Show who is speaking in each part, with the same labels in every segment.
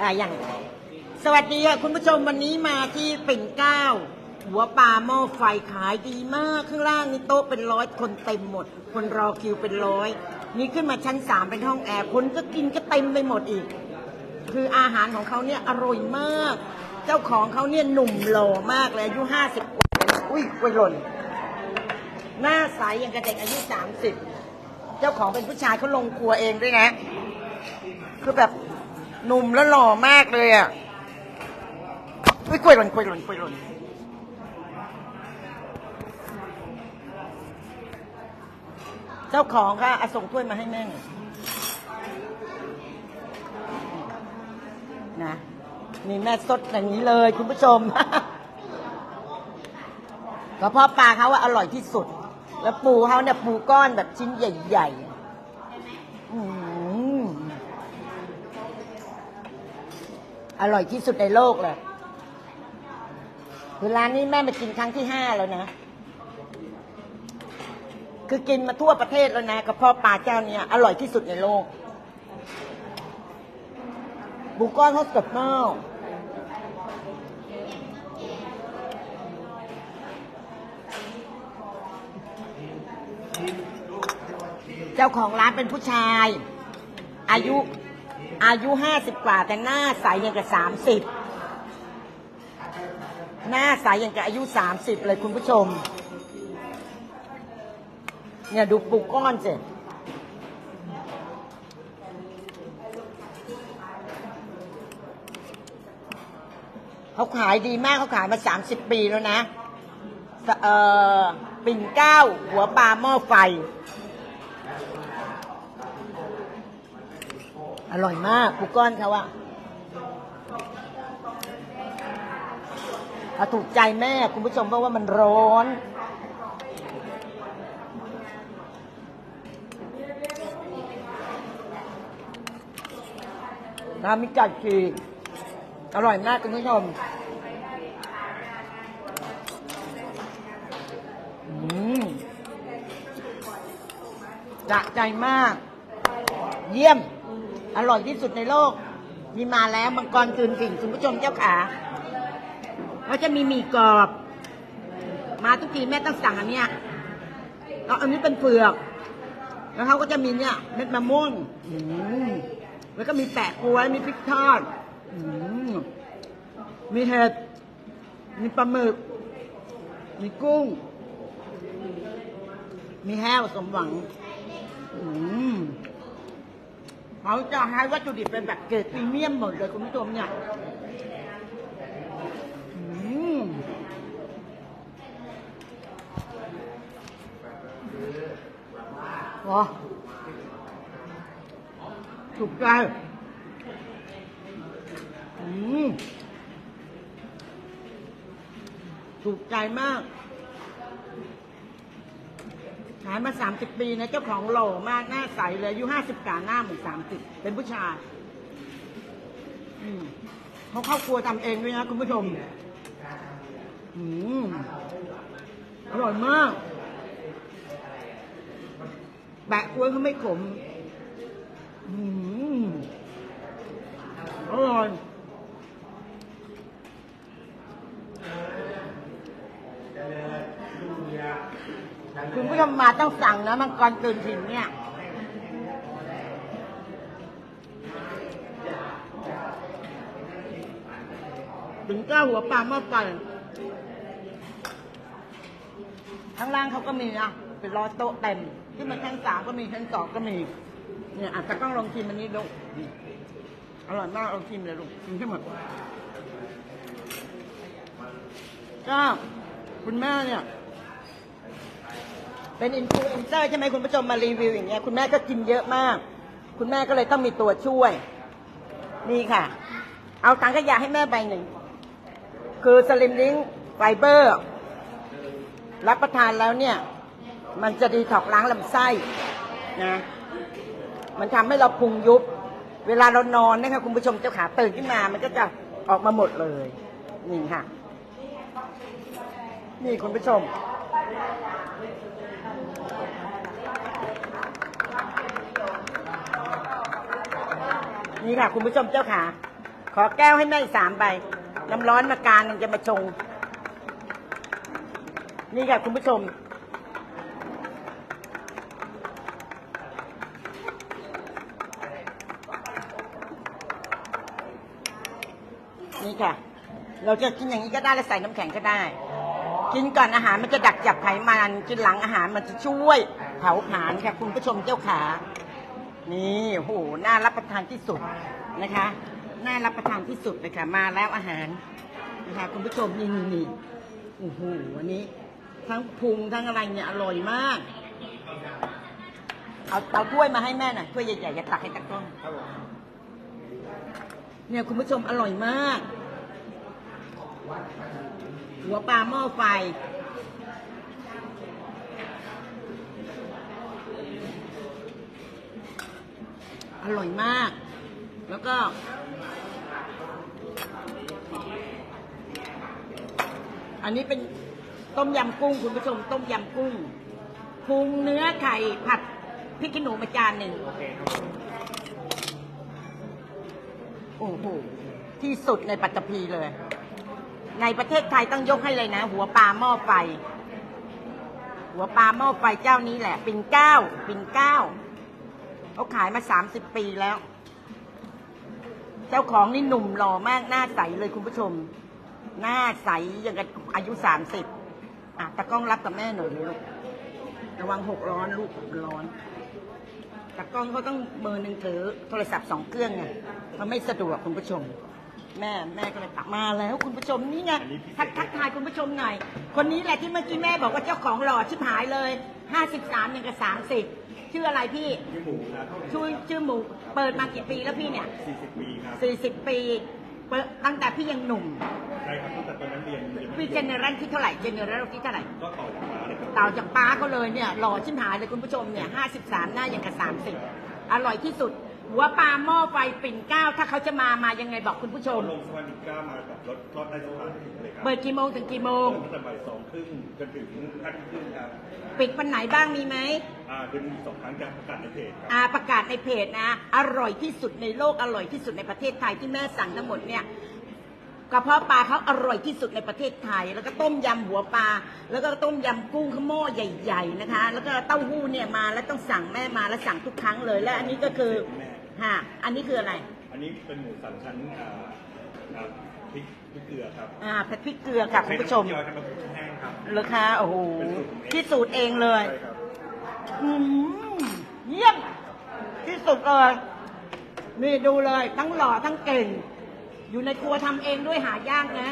Speaker 1: อ่าอย่างสวัสดีค่ะคุณผู้ชมวันนี้มาที่ปิ่นเก้า หัวปลาหม้อไฟขายดีมาก ข้างล่างนี่โต๊ะเป็นร้อยคนเต็มหมด คนรอคิวเป็นร้อยนี่ขึ้นมาชั้นสามเป็นห้องแอร์คนก็กินก็เต็มไปหมดอีก คืออาหารของเขาเนี่ยอร่อยมาก เจ้าของเขาเนี่ยหนุ่มหล่อมากเลยอายุห้าสิบกว่าอุ้ยกวยหล่น หน้าใสอย่างกับเด็กอายุสามสิบเจ้าของเป็นผู้ชายเขาลงครัวเองด้วยนะ คือแบบ หนุ่มแล้วหล่อมากเลยอะอุ้ยกล้วยหล่นกล้วยหล่นกล้วยหล่นเจ้าของก็เอาส่งถ้วยมาให้แม่หน่อยนะนี่แม่สดอย่างนี้เลยคุณผู้ชมกระเพาะปลาเขาว่าอร่อยที่สุด แล้วปูเขาเนี่ยปูก้อนแบบชิ้นใหญ่ ๆอืม อร่อยที่สุดในโลกเลยคือร้านนี้แม่มากินครั้งที่ห้าแล้วนะ คือกินมาทั่วประเทศแล้วนะกระเพาะปลาเจ้าเนี่ยอร่อยที่สุดในโลกปูก้อนเขาสดมากเจ้าของร้านเป็นผู้ชาย อายุ อายุห้าสิบกว่าแต่หน้าใสอย่างกับสามสิบหน้าใสอย่างกับอายุสามสิบเลยคุณผู้ชม เนี่ยดูปูก้อนสิเขาขายดีมากเขาขายมาสามสิบปีแล้วนะ เอ่อ ปิ่นเก้า หัวปลาหม้อไฟ อร่อยมากปูก้อนเขาอะเอาถูกใจแม่คุณผู้ชมเพราะว่ามันร้อน น้ำมิกัดชีอร่อยมากคุณผู้ชมอืมจะใจมาก เยี่ยม อร่อยที่สุดในโลกมีมาแล้วมังกรคืนกิ่งคุณผู้ชมเจ้าขาเขาจะมีหมี่กรอบ มาทุกทีแม่ต้องสั่งอันเนี้ยแล้วอันนี้เป็นเปลือก แล้วเขาก็จะมีเนี่ยเม็ดมะม่วงอืมแล้วก็มีแปะกล้วยมีพริกทอดอืมมีเห็ดมีปลาหมึก มีกุ้ง มีแห้วสมหวัง อืม เขาจะให้วัตถุดิบเป็นแบบเกรดพรีเมียมหมดเลยคุณผู้ชมเนี่ยอืมว้าถูกใจอืมถูกใจมาก ขายมาสามสิบปีนะเจ้าของหล่อมากหน้าใสเลยอายุห้าสิบกว่าหน้าเหมือนสามสิบเป็นผู้ชายอืมเขาเข้าครัวทำเองด้วยนะคุณผู้ชมอืมอร่อยมาก แบะกล้วยเขาไม่ขมอืมอร่อย คุณผู้ชมมา ต้องสั่งนะมังกรตื่นถิ่นเนี่ยถึงเก้าหัวปลาหม้อไฟข้างล่างเขาก็มีนะเป็นร้อยโต๊ะเต็ม ที่มันชั้นสามก็มีชั้นสองก็มี เนี่ยอาจจะต้องลองชิมอันนี้ลูกอร่อยมากลองชิมเลยลูกชิมให้หมดก็คุณแม่เนี่ย เป็นอินฟลูเอนเซอร์ใช่ไหมคุณผู้ชมมารีวิวอย่างเงี้ยคุณแม่ก็กินเยอะมาก คุณแม่ก็เลยต้องมีตัวช่วย นี่ค่ะ เอาตังขยะให้แม่ใบหนึ่ง คือสลิมลิงไฟเบอร์รับประทานแล้วเนี่ย มันจะดีถอกล้างลำไส้นะมันทำให้เราพุงยุบ เวลาเรานอนนะคะคุณผู้ชมเจ้าขาตื่นขึ้นมา มันก็จะออกมาหมดเลยนี่ค่ะ นี่คุณผู้ชม นี่ค่ะ คุณผู้ชมเจ้าขา ขอแก้วให้แม่อีกสามใบน้ำร้อนมาการมันจะมาชง นี่ค่ะ คุณผู้ชม นี่ค่ะ เราจะกินอย่างนี้ก็ได้แล้วใส่น้ำแข็งก็ได้ กินก่อนอาหารมันจะดักจับไขมัน กินหลังอาหารมันจะช่วยเผาผลาญค่ะ คุณผู้ชมเจ้าขา นี่โอ้โหน่ารับประทานที่สุดนะคะ น่ารับประทานที่สุดเลยค่ะ มาแล้วอาหารนะคะคุณผู้ชมนี่นี่นี่โอ้โหวันนี้ ทั้งพุงทั้งอะไรเนี่ยอร่อยมาก เอาเอาถ้วยมาให้แม่หน่อยถ้วยใหญ่ๆอย่าตักให้ตะกล้องเนี่ยคุณผู้ชมอร่อยมาก หัวปลาหม้อไฟ อร่อยมาก แล้วก็ อันนี้เป็นต้มยำกุ้งคุณผู้ชม ต้มยำกุ้งปรุงเนื้อไข่ผัดพริกขี้หนูมาจานหนึ่งโอ้โหที่สุดในปัตตภีเลย ในประเทศไทยต้องยกให้เลยนะ หัวปลาหม้อไฟ หัวปลาหม้อไฟเจ้านี้แหละ ปิ่นเก้า ปิ่นเก้า เขาขายมาสามสิบปีแล้ว เจ้าของนี่หนุ่มหล่อมากหน้าใสเลยคุณผู้ชม หน้าใสอย่างกับอายุสามสิบอะตะกล้องรับกับแม่หน่อยเลยลูกระวังหกร้อนลูกร้อนตะกล้องเขาต้องมือหนึ่งถือโทรศัพท์สองเครื่องไงเขาไม่สะดวกคุณผู้ชม แม่แม่ก็เลยตักมาแล้วคุณผู้ชมนี่ไงทักทักทายคุณผู้ชมหน่อย คนนี้แหละที่เมื่อกี้แม่บอกว่าเจ้าของหล่อชิบหายเลยห้าสิบสามยังกับสามสิบชื่ออะไรพี่
Speaker 2: ชื่อหมูครับ
Speaker 1: ชื่อชื่อหมูเปิดมากี่ปีแล้วพี่เนี่ย
Speaker 2: 40ปีครับ
Speaker 1: สี่สิบปีเปิดตั้งแต่พี่ยังหนุ่ม
Speaker 2: ใช่ครับตั้งแต่ตอนนั้นเรียนยังไม่
Speaker 1: พี่เจเนอเรลที่เท่าไหร่เจเนอเรลที่เท่าไหร่
Speaker 2: ก็ต่อจากมาเลยครับ
Speaker 1: เต่าจากป้าเขาเลยเนี่ยหล่อชิมหายเลยคุณผู้ชมเนี่ยห้าสิบสามหน้าอย่างกับสามสิบอร่อยที่สุด หัวปลาหม้อไฟปิ่นเกล้าถ้าเขาจะมามายังไงบอกคุณผู้ชม
Speaker 2: ลงสวรรค์ก้ามากับรถรถได้สะพานเลยครับ
Speaker 1: เปิดกี่โมงถึงกี่โมง
Speaker 2: ตั้งแต่บ่ายสองครึ่งจนถึงห้าทุ่มครึ่งครับ
Speaker 1: ปิดวันไหนบ้างมีไหม
Speaker 2: อ่าเดือนมีสองครั้งจะประกาศในเพจครับ
Speaker 1: อาประกาศในเพจนะ อร่อยที่สุดในโลกอร่อยที่สุดในประเทศไทยที่แม่สั่งทั้งหมดเนี่ยกระเพาะปลาเขาอร่อยที่สุดในประเทศไทย แล้วก็ต้มยำหัวปลาแล้วก็ต้มยำกุ้งข้าวหม้อใหญ่ ๆนะคะ แล้วก็เต้าหู้เนี่ยมาแล้วต้องสั่งแม่มาแล้วสั่งทุกครั้งเลย และอันนี้ก็คือ ฮะอันนี้คืออะไร
Speaker 2: อันนี้เป็นหมูสามชั้นอ่าอ่าพริกพริกเกลือครับ
Speaker 1: อ่าผัดพริกเกลือค่ะคุณผู้ชม
Speaker 2: ใช้น้ำเจียวทำน้ำพริกแห้งครับ
Speaker 1: เหราคาโอ้โหที่สูตรเองเลย
Speaker 2: ใช่ครับ
Speaker 1: อืมเยี่ยมที่สุดเลยนี่ดูเลย ทั้งหล่อทั้งเก่ง อยู่ในครัวทำเองด้วยหายากนะ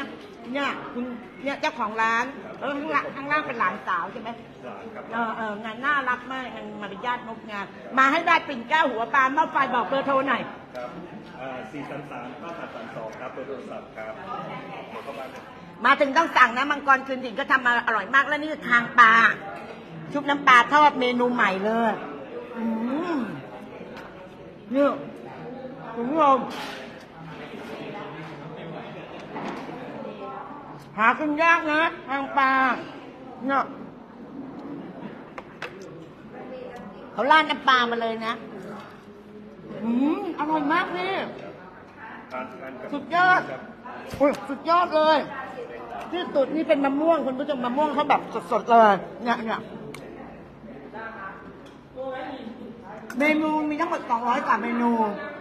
Speaker 1: เนี่ยคุณ เนี่ยเจ้าของร้านแล้วข้างล่างข้างล่างเป็นหลานสาวใช่ไหม
Speaker 2: หลานครับ
Speaker 1: เออเอองานน่ารักมากงานมารยาทงดงามมาให้ได้ปิ่นเกล้าหัวปลาหม้อไฟบอกเบอร์โทรหน่อย
Speaker 2: ครับอ่าสี่สามสามห้าสามสามสองครับเบอร์โทรศัพท์ครับเดี๋ยวเข้ามา
Speaker 1: มาถึงต้องสั่งนะมังกรคืนถิ่นก็ทำมาอร่อยมากแล้วนี่คือคางปลาชุบน้ำปลาทอดเมนูใหม่เลยอืมเนี่ยคุณผู้ชม หากินยากนะคางปลาเนี่ยเขาราดน้ำปลามาเลยนะอืมอร่อยมากนี่
Speaker 2: ทานทานกับ
Speaker 1: สุดยอด
Speaker 2: ครับ
Speaker 1: โอ้ยสุดยอดเลย ที่สุดนี่เป็นมะม่วงคุณผู้ชมมะม่วงเขาแบบสดๆเลยเนี่ยเนี่ย เมนูมีทั้งหมด 200 กว่าเมนู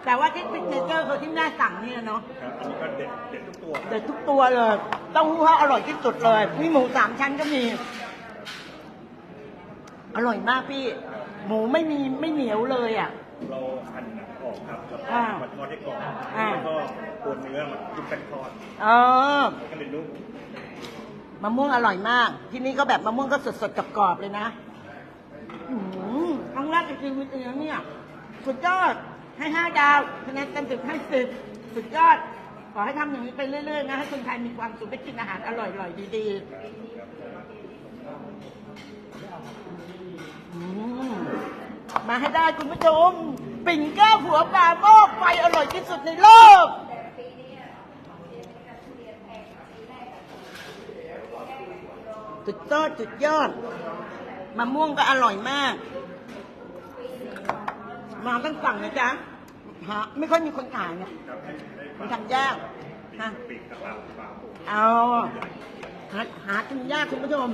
Speaker 1: แต่ว่าที่ซิกเนเจอร์คือที่แม่สั่งเนี่ยเนาะ
Speaker 2: ครับอันนี้ก็เด็ดเด็ดทุกตัวครับ
Speaker 1: เด็ดทุกตัวเลยเต้าหู้เขาอร่อยที่สุดเลยมีหมูสามชั้นก็มี อร่อยมากพี่ หมูไม่มีไม่เหนียวเลยอะ
Speaker 2: เราหั่นหนังออกครับแล้วก็
Speaker 1: อ่า
Speaker 2: มาทอดให้กรอบ
Speaker 1: อ่า
Speaker 2: แล้วก็ปนเนื้อมาจุ่มกันทอด
Speaker 1: เออ
Speaker 2: แล้วก็เลยนุ่ม
Speaker 1: มะม่วงอร่อยมาก ที่นี่ก็แบบมะม่วงก็สดๆกรอบๆเลยนะอืม ครั้งแรกในชีวิตเลยนะเนี่ย สุดยอด ให้ห้าดาวคะแนนเต็มสิบให้สิบสุดยอด ขอให้ทำอย่างนี้ไปเรื่อยๆนะ ให้คนไทยมีความสุขได้กินอาหารอร่อยๆ ดีๆอืมมาให้ได้คุณผู้ชม ปิ่งเกล้าหัวปลาหม้อไฟอร่อยที่สุดในโลกสุดยอดสุดยอดมะม่วงก็อร่อยมาก มาต้องสั่งนะจ๊ะหาไม่ค่อยมีคนขายเนี่ย
Speaker 2: ครับได้ได้
Speaker 1: มันทำยากฮะ
Speaker 2: ปีกกระตับปลาปู
Speaker 1: เอาหาหากินยากคุณผู้ชม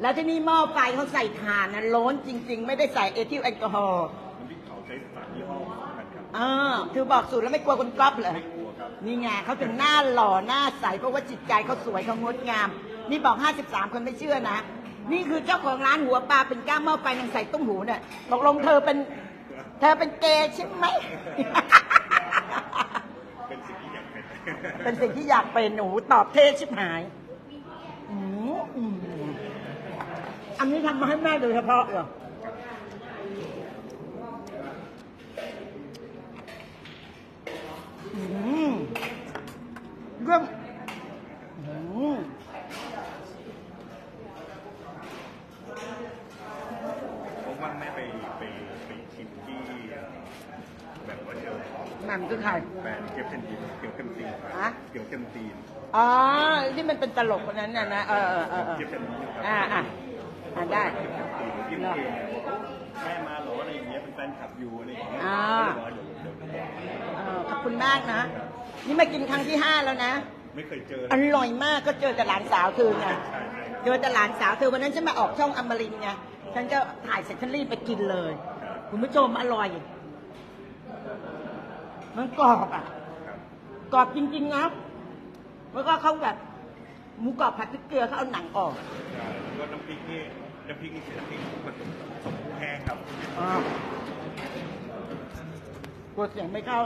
Speaker 1: แล้วที่นี่หม้อไฟเขาใส่ถ่านนะร้อนจริง ๆ ไม่ได้ใส่เอทิลแอลกอฮอล์
Speaker 2: น้ำพริกเผาใช้สามยี่ห้อเหมือนกันครับ
Speaker 1: เออคือบอกสูตรแล้วไม่กลัวคนก๊อปเหรอ
Speaker 2: ไม่กลัวครับ
Speaker 1: นี่ไงเขาถึงหน้าหล่อหน้าใสเพราะว่าจิตใจเขาสวยเขางดงาม นี่บอก 53 คนไม่เชื่อนะ นี่คือเจ้าของร้านหัวปลาเป็นก้ามหม้อไฟนางใส่ตุ้มหูเนี่ยตกลงเธอเป็น เธอเป็นเกย์ใช่ไหม
Speaker 2: เป็นสิ่งที่อยากเป็น
Speaker 1: เป็นสิ่งที่อยากเป็นหนูตอบเท่ชิบหายอืมอืมอันนี้ทำมาให้แม่โดยเฉพาะเหรอ อืมเรื่องอืม
Speaker 2: ผมว่าไม่ไปไปไปชิมที่แบบว่าเดียว
Speaker 1: แหม่มคือใคร
Speaker 2: แบรนด์เกี๊ยวเส้นตีนเกี๊ยวเส้นตีน
Speaker 1: ฮะ
Speaker 2: เกี๊ยวเส้นตีน
Speaker 1: อ๋อ ที่มันเป็นตลกคนนั้นน่ะนะ เออเออเออเออ
Speaker 2: เกี๊ยวเส้นนี้ครับ
Speaker 1: อ่าอะอ่าได้
Speaker 2: เกี๊ยวเส้นตีนเกี๊ยวเส้นตีนเนี่ยบอกแม่มาเหรออะไรอย่างเงี้ยเป็นแฟนคลับอยู่อะไรอย่างเงี้ย
Speaker 1: อ่า
Speaker 2: ก็เลยบอกเดี๋ยวเดี๋ยวบอก
Speaker 1: เออขอบคุณมากนะ นี่มากินครั้งที่ห้าแล้วนะ
Speaker 2: ไม่เคยเจอ
Speaker 1: อร่อยมากก็เจอแต่หลานสาวเธอไง
Speaker 2: ใช่ใช่
Speaker 1: เจอแต่หลานสาวเธอวันนั้นฉันมาออกช่องอมรินทร์ไงฉันก็ถ่ายเสร็จฉันรีบไปกินเลยคุณผู้ชมอร่อยมันกรอบอะ
Speaker 2: ครับ
Speaker 1: กรอบจริง ๆ นะ แล้วก็เขาแบบหมูกรอบผัดพริกเกลือเขาเอาหนังออก
Speaker 2: ใช่แล้วก็น้ำพริกนี่น้ำพริกนี่คือน้ำพริกผสมสมหมูแห้งครับ
Speaker 1: กลัวเสียงไม่เข้า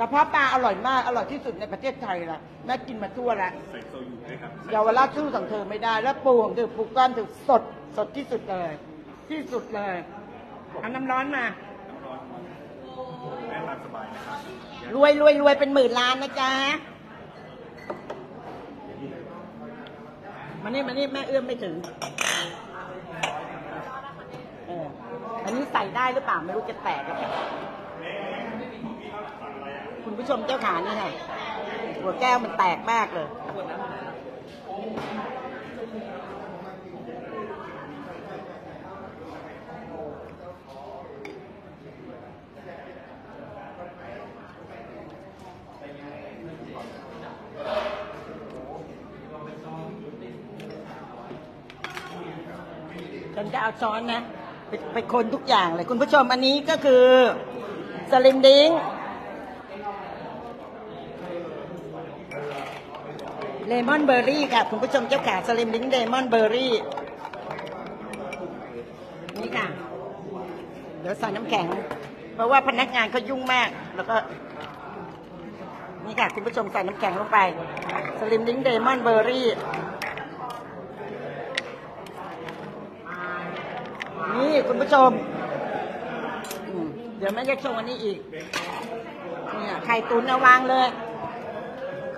Speaker 1: กระเพาะปลาอร่อยมาก อร่อยที่สุดในประเทศไทยละแม่กินมาทั่วแล้ว
Speaker 2: ใส่โซยุด้วยครับใส่
Speaker 1: เยาวราชสู้ของเธอไม่ได้ แล้วปูของเธอปูก้อนเธอสดสดที่สุดเลย ที่สุดเลยเอาน้ำร้อนมา
Speaker 2: น้ำร้อนแม่ตามสบายนะครับ
Speaker 1: รวยรวยรวยเป็นหมื่นล้านนะจ๊ะมานี่มานี่แม่เอื้อมไม่ถึงเอออันนี้ใส่ได้หรือเปล่าไม่รู้จะแตกหรือเปล่า คุณผู้ชมเจ้าขานี่ค่ะหัวแก้วมันแตกมากเลยฉันจะเอาช้อนนะ ไปไปคนทุกอย่างเลย คุณผู้ชมอันนี้ก็คือสลิมดิง เลมอนเบอร์รี่ค่ะคุณผู้ชมเจ้าขาสลิมดิงเลมอนเบอร์รี่นี่ค่ะ เดี๋ยวใส่น้ำแข็ง เพราะว่าพนักงานเขายุ่งมาก แล้วก็ นี่ค่ะ คุณผู้ชมใส่น้ำแข็งลงไป สลิมดิงเลมอนเบอร์รี่ นี่คุณผู้ชมอืมเดี๋ยวแม่จะโชว์อันนี้อีก เนี่ยไข่ตุ๋นเอาวางเลย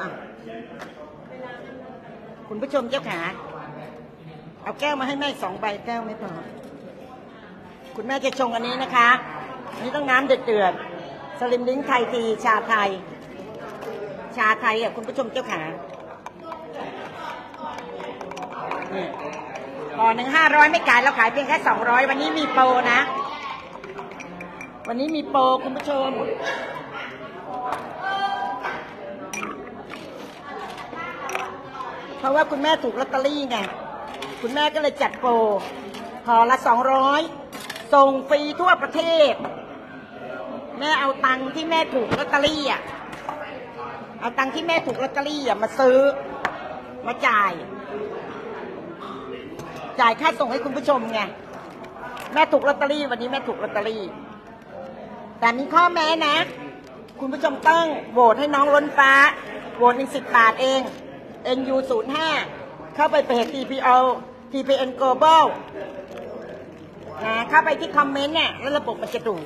Speaker 1: อะ คุณผู้ชมเจ้าขา เอาแก้วมาให้แม่สองใบแก้วไม่พอคุณแม่จะชงอันนี้นะคะนนี้ต้องน้ำเดือดๆสลิมลิ้งไทยทีชาไทย ชาไทยอะคุณผู้ชมเจ้าขานี่ก่อนหนึ่งห้าร้อยไม่ขายเราขายเพียงแค่สองร้อยวันนี้มีโปรนะ วันนี้มีโปรคุณผู้ชม เพราะว่าคุณแม่ถูกลอตเตอรี่ไง คุณแม่ก็เลยจัดโปรห่อละสองร้อยส่งฟรีทั่วประเทศ แม่เอาตังค์ที่แม่ถูกลอตเตอรี่อะ เอาตังค์ที่แม่ถูกลอตเตอรี่อะมาซื้อ มาจ่าย จ่ายค่าส่งให้คุณผู้ชมไง แม่ถูกลอตเตอรี่วันนี้แม่ถูกลอตเตอรี่ แต่มีข้อแม้นะ คุณผู้ชมต้องโหวตให้น้องล้นฟ้า โหวตหนึ่งสิบบาทเอง NU 0 5 เข้าไปเพจ TPO TPN Global นะเข้าไปที่คอมเมนต์เนี่ยแล้วระบบมันจะดูด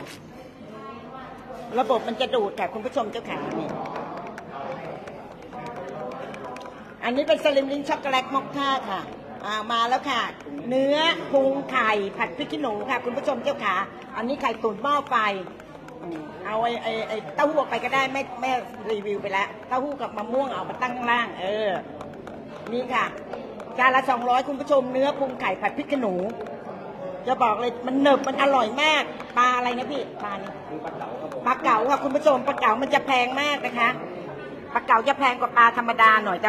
Speaker 1: ระบบมันจะดูดแต่คุณผู้ชมเจ้าขานี่อันนี้เป็นสลิมลิงช็อกโกแลตมอคค่าค่ะามาแล้วค่ะ เนื้อพุงไข่ผัดพริกขี้หนูค่ะ คุณผู้ชมเจ้าขา อันนี้ไข่ตุ๋นหม้อไฟ เอาไอ้ไอ้ไอ้เต้าหู้ออกไปก็ได้ไม่ไม่รีวิวไปแล้วเต้าหู้กับมะม่วงเอามาตั้งข้างล่าง เออ นี่ค่ะจานละสองร้อยคุณผู้ชมเนื้อพุงไข่ผัดพริกขี้หนูจะบอกเลยมันหนึบมันอร่อยมากปลาอะไรนะพี่ปลานี่ปลาเก๋าค่ะคุณผู้ชมปลาเก๋ามันจะแพงมากนะคะปลาเก๋าจะแพงกว่าปลาธรรมดาหน่อยแต่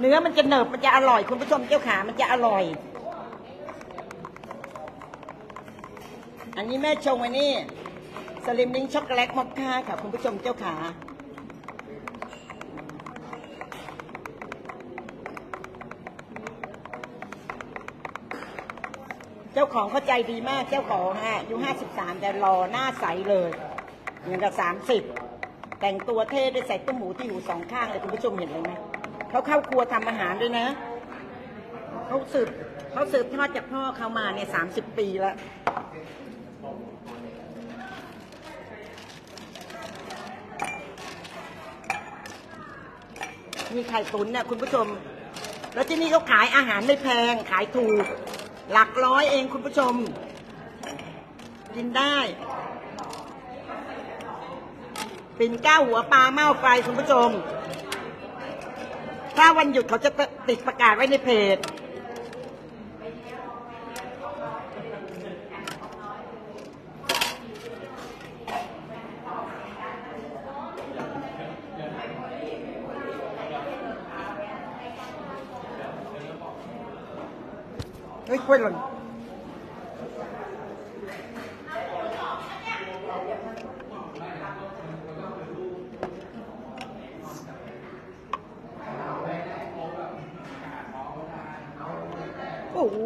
Speaker 1: เนื้อมันจะหนึบมันจะอร่อยคุณผู้ชมเจ้าขามันจะอร่อย อันนี้แม่ชงไว้นี่ สลิมลิงช็อกโกแลตมอคค่าค่ะ คุณผู้ชมเจ้าขาเจ้าของเข้าใจดีมากเจ้าของฮะอายุห้าสิบสามแต่รอหน้าใสเลยเหมือนกับสามสิบแต่งตัวเท่ด้วยใส่ตุ้มหูที่หูสองข้างเลยคุณผู้ชมเห็นเลยไหมเขาเข้าครัวทำอาหารด้วยนะเขาสืบเขาสืบทอดจากพ่อเขามาเนี่ยสามสิบปีแล้ว มีไข่ตุ๋นเนี่ยคุณผู้ชม แล้วที่นี่เขาขายอาหารไม่แพง ขายถูก หลักร้อยเองคุณผู้ชม กินได้ปิ่นก้าหัวปลาเม้าไฟคุณผู้ชม ถ้าวันหยุดเขาจะติดประกาศไว้ในเพจ เฮ้ยกล้วยหล่นโอ้โห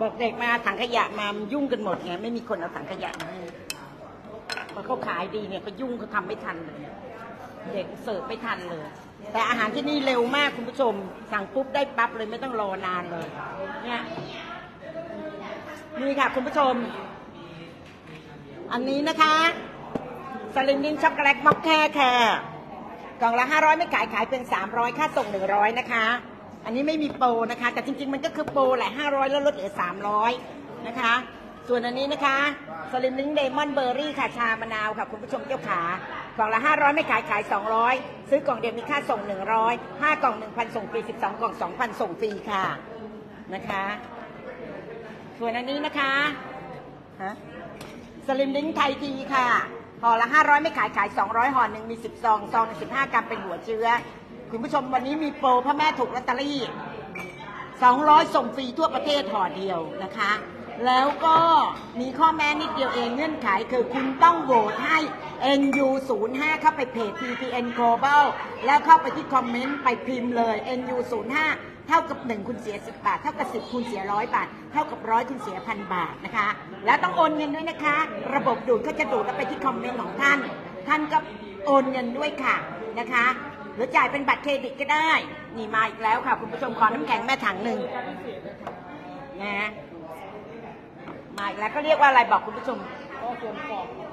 Speaker 1: บอกเด็กมาถังขยะมามันยุ่งกันหมดไงไม่มีคนเอาถังขยะมาให้พอเขาขายดีเนี่ยเขายุ่งเขาทำไม่ทันเลยเด็กเสิร์ฟไม่ทันเลย แต่อาหารที่นี่เร็วมากคุณผู้ชม สั่งปุ๊บได้ปั๊บเลยไม่ต้องรอนานเลยเนี่ยนี่ค่ะคุณผู้ชม อันนี้นะคะสลิมดินช็อกโกแลตม็อกแค่ค่ะกล่องละห้าร้อยไม่ขายขายเป็นสามร้อยค่าส่งหนึ่งร้อยนะคะ อันนี้ไม่มีโปรนะคะ แต่จริง ๆ มันก็คือโปรแหละห้าร้อยแล้วลดเหลือสามร้อยนะคะ ส่วนอันนี้นะคะสลิมลิงเดมอนเบอร์รี่ค่ะชามะนาวค่ะ คุณผู้ชมเจ้าขา กล่องละ 500 ไม่ขายขาย 200 ซื้อกล่องเดียวมีค่าส่ง 100 5 กล่อง 1,000 ส่งฟรี 12 กล่อง 2,000 ส่งฟรีค่ะนะคะส่วนอันนี้นะคะฮะสลิมลิงไทยทีค่ะห่อละ 500 ไม่ขายขาย 200ห่อหนึ่งมี 10 ซองซอง15 กรัมเป็นหัวเชื้อ คุณผู้ชมวันนี้มีโปรพ่อแม่ถูกลอตเตอรี่ 200 ส่งฟรีทั่วประเทศห่อเดียวนะคะ แล้วก็มีข้อแม้นิดเดียวเองเงื่อนไขคือคุณต้องโหวตให้ NU 0 5 เข้าไปเพจ TPN Global แล้วเข้าไปที่คอมเมนต์ไปพิมพ์เลย NU 0 5 เท่ากับ 1 คุณเสีย 10 บาท เท่ากับ 10 คุณเสีย100บาท เท่ากับร้อยคุณเสียพันบาทนะคะ แล้วต้องโอนเงินด้วยนะคะ ระบบดูดก็จะดูดแล้วไปที่คอมเมนต์ของท่าน ท่านก็โอนเงินด้วยค่ะนะคะ หรือจ่ายเป็นบัตรเครดิตก็ได้ นี่มาอีกแล้วค่ะ คุณผู้ชมขอน้ำแข็งแม่ถังหนึ่งนะมาอีกแล้วก็เรียกว่าอะไรบอกคุณผู้ชมอ๋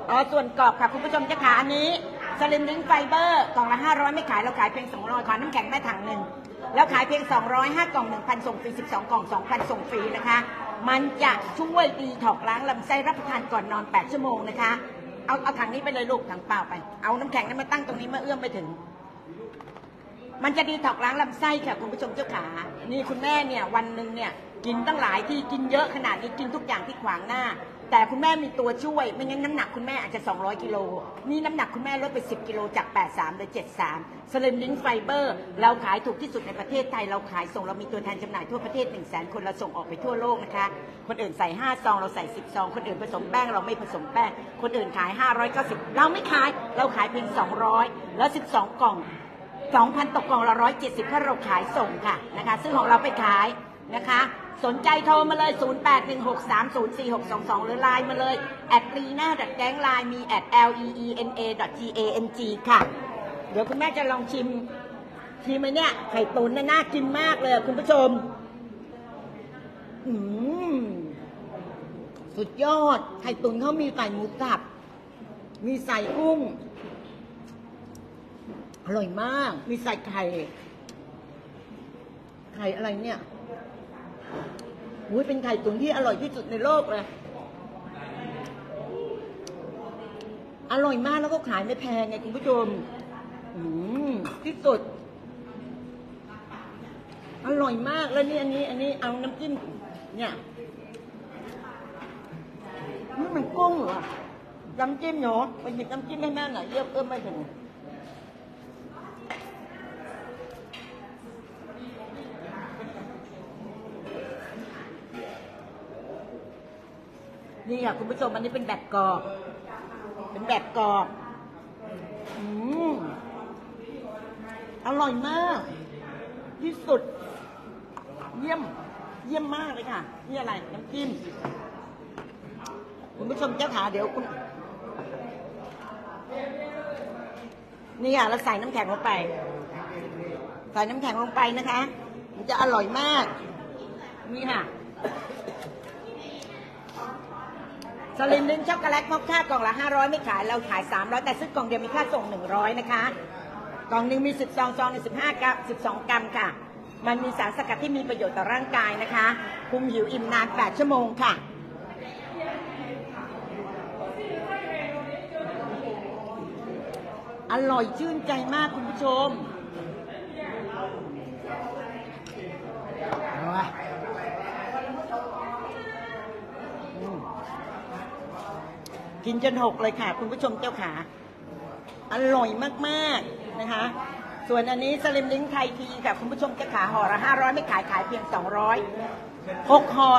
Speaker 1: อ๋อส่วนกรอบค่ะ คุณผู้ชมจะขาอันนี้สลิมลิงไฟเบอร์กล่องละ 500 ไม่ขาย เราขายเพียง200ขอน้ำแข็งแม่ถังหนึ่ง แล้วขายเพียง200 5 กล่อง 1,000 ส่งฟรี 12 กล่อง 2,000 ส่งฟรีนะคะ มันจะช่วยดีถอกล้างลำไส้รับประทานก่อนนอน 8 ชั่วโมงนะคะ เอาเอาถังนี้ไปเลยลูกถังเปล่าไป เอาน้ำแข็งนั้นมาตั้งตรงนี้มาเอื้อมไปถึง มันจะดีถอกล้างลำไส้ค่ะคุณผู้ชมเจ้าขา นี่คุณแม่เนี่ยวันหนึ่งเนี่ยกินตั้งหลายที่กินเยอะขนาดนี้กินทุกอย่างที่ขวางหน้า แต่คุณแม่มีตัวช่วย ไม่งั้นน้ำหนักคุณแม่อาจจะ 200 กิโล นี่น้ำหนักคุณแม่ลดไป 10 กิโลจาก 83เหลือ73สลิมลิงไฟเบอร์ เราขายถูกที่สุดในประเทศไทย เราขายส่งเรามีตัวแทนจำหน่ายทั่วประเทศ 1 0 0 0 0แคน เราส่งออกไปทั่วโลกนะคะ คนอื่นใส่ 5 ซอง เราใส่ 10 ซอง คนอื่นผสมแป้ง เราไม่ผสมแป้ง คนอื่นขาย 590 เราไม่ขาย เราขายเพียง 200 แล้ว 12 กล่อง 2,000ตกกล่องละ170ถ้าเราขายส่งค่ะนะคะ ซื้อของเราไปขายนะคะ สนใจโทรมาเลย 0816304622 หรือไลน์มาเลยแอดลีน่าดัดแก๊งไลน์มีแอด l e e n a g a n g ค่ะ เดี๋ยวคุณแม่จะลองชิมชิมไหมเนี่ย ไข่ตุ๋นน่ะน่ากินมากเลยคุณผู้ชม อืมสุดยอด ไข่ตุ๋นเขามีใส่หมูสับ มีใส่กุ้ง อร่อยมาก มีใส่ไข่ ไข่อะไรเนี่ย อุ้ยเป็นไข่ตุ๋นที่อร่อยที่สุดในโลกเลย อร่อยมากแล้วก็ขายไม่แพงไงคุณผู้ชม อืมที่สุด อร่อยมากแล้วนี่อันนี้ อันนี้เอาน้ำจิ้ม เนี่ยนี่มันกุ้งเหรอ น้ำจิ้มเหรอไปหยิบน้ำจิ้มให้แม่หน่อยเรียบเอื้อมไม่ถึง นี่ค่ะคุณผู้ชมอันนี้เป็นแบบกรอบ เป็นแบบกรอบอืมอร่อยมาก ที่สุด เยี่ยม เยี่ยมมากเลยค่ะ นี่อะไร น้ำจิ้ม คุณผู้ชมเจ้าขาเดี๋ยวคุณ นี่ค่ะเราใส่น้ำแข็งลงไป ใส่น้ำแข็งลงไปนะคะ มันจะอร่อยมาก นี่ค่ะ สลิมลิ้นช็อกโกแลตมอคค่ากล่องละ 500 ไม่ขาย เราขาย 300 แต่ซื้อกล่องเดียวมีค่าส่ง 100 นะคะ กล่องหนึ่งมี 10 ซอง ซองใน15 กรัม 12 กรัมค่ะ มันมีสารสกัดที่มีประโยชน์ต่อร่างกายนะคะ คุมหิวอิ่มนาน 8 ชั่วโมงค่ะ อร่อยชื่นใจมากคุณผู้ชมเอาไว้อืม กินจนหกเลยค่ะ คุณผู้ชมเจ้าขา อร่อยมากๆนะคะ ส่วนอันนี้สลิมลิงไทยทีค่ะ คุณผู้ชมเจะขาห่อละ500ไม่ขายขายเพียง200 6ห่อ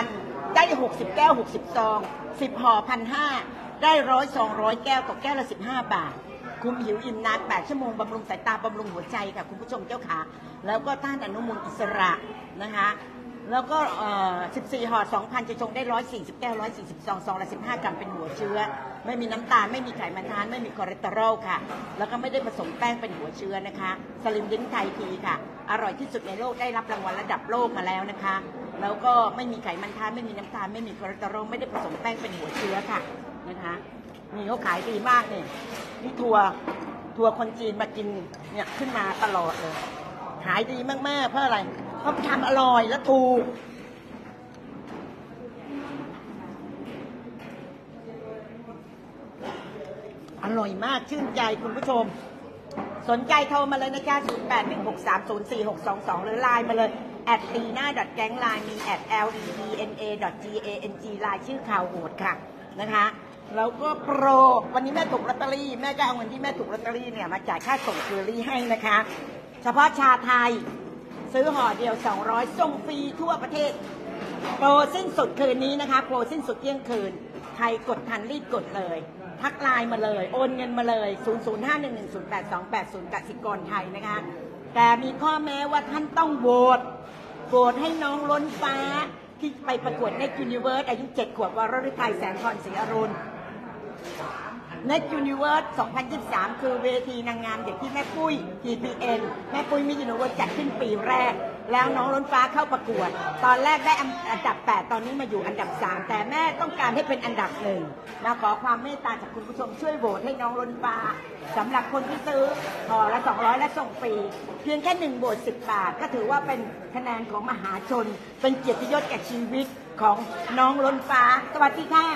Speaker 1: 1,000ได้60แก้ว60ซอง10ห่อ1,500ได้ร้อย200แก้วตกแก้วละ15บาท คุมหิวอิ่มนาน 8 ชั่วโมง บำรุงสายตา บำรุงหัวใจค่ะ คุณผู้ชมเจ้าขา แล้วก็ต้านอนุมูลอิสระนะคะ แล้วก็เอ่อ14ห่อ2,000 จะชงได้ 140 แก้ว 140ซองซองละ15 กรัมเป็นหัวเชื้อ ไม่มีน้ำตาล ไม่มีไขมันทาน ไม่มีคอเลสเตอรอลค่ะ แล้วก็ไม่ได้ผสมแป้งเป็นหัวเชื้อนะคะ สลิมดิ้งไทยทีค่ะ อร่อยที่สุดในโลก ได้รับรางวัลระดับโลกมาแล้วนะคะ แล้วก็ไม่มีไขมันทาน ไม่มีน้ำตาล ไม่มีคอเลสเตอรอล ไม่ได้ผสมแป้งเป็นหัวเชื้อค่ะนะคะนี่เขาขายดีมากเนี่ยนี่ทัวร์ทัวร์คนจีนมากินเนี่ยขึ้นมาตลอดเลย ขายดีมากๆ เพราะอะไร เพราะทำอร่อยและถูก อร่อยมากชื่นใจคุณผู้ชม สนใจโทรมาเลยนะจ๊ะ0816304622 หรือไลน์มาเลยแอดตีหน้าแก๊งไลน์มีแอด l e d n a g a n g ไลน์ชื่อข่าวโหดค่ะนะคะแล้วก็โปร วันนี้แม่ถูกลอตเตอรี่แม่ก็เอาเงินที่แม่ถูกลอตเตอรี่เนี่ยมาจ่ายค่าส่งเคอรี่ให้นะคะ เฉพาะชาไทย ซื้อห่อเดียว 200 ส่งฟรีทั่วประเทศ โปรสิ้นสุดคืนนี้นะคะ โปรสิ้นสุดเที่ยงคืน ใครกดทันรีบกดเลย ทักไลน์มาเลย โอนเงินมาเลย 005110828กสิกรไทยนะคะ แต่มีข้อแม้ว่าท่านต้องโหวต โหวตให้น้องล้นฟ้าที่ไปประกวดในยูนิเวิร์สอายุ 7 ขวบวรฤทัยแสงพรศรีอรุณ Net Universe 2023 คือเวทีนางงามเด็กที่แม่ปุ้ย TPN แม่ปุ้ยมิยูนิเวิร์จัดขึ้นปีแรก แล้วน้องล้นฟ้าเข้าประกวด ตอนแรกได้อันดับ 8 ตอนนี้มาอยู่อันดับ 3 แต่แม่ต้องการให้เป็นอันดับหนึ่งมาขอความเมตตาจากคุณผู้ชมช่วยโหวตให้น้องล้นฟ้าสำหรับคนที่ซื้อห่อละ 200 และส่งฟรีเพียงแค่หนึ่งโหวต10 บาท ก็ถือว่าเป็นคะแนนของมหาชน เป็นเกียรติยศแก่ชีวิตของน้องล้นฟ้า สวัสดีค่ะ